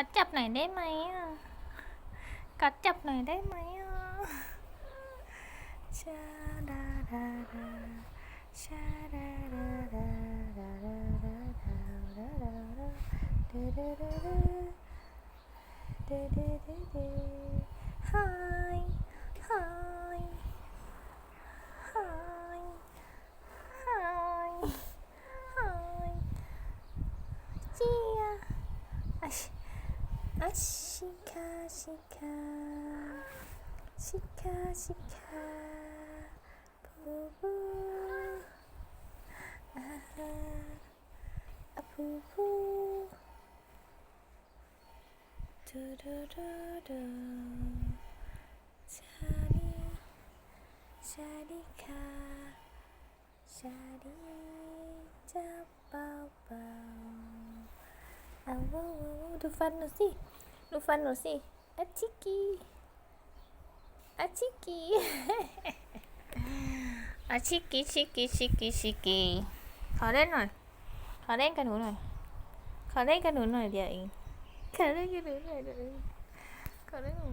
กัดจับหน่อยได้ไหมอะกัดจับหน่อยได้ไหมอะชาดาดาดาชาดาดาดาดาดาดาดาดาดาดาดาดาดาดาดาดาดา อาชิคาชิคาชิคาชิคาปูปูอาฮาอะปูปูดูดู เอาวววดูฟันหนูสิ ดูฟันหนูสิอาชิกิอาชิกิอาชิกิชิกิชิกิชิกิขอเล่นหน่อย ขอเล่นกับหนูหน่อย ขอเล่นกับหนูหน่อยเดียวเอง ขอเล่นกับหนูหน่อยเดียวเองขอเล่นหนู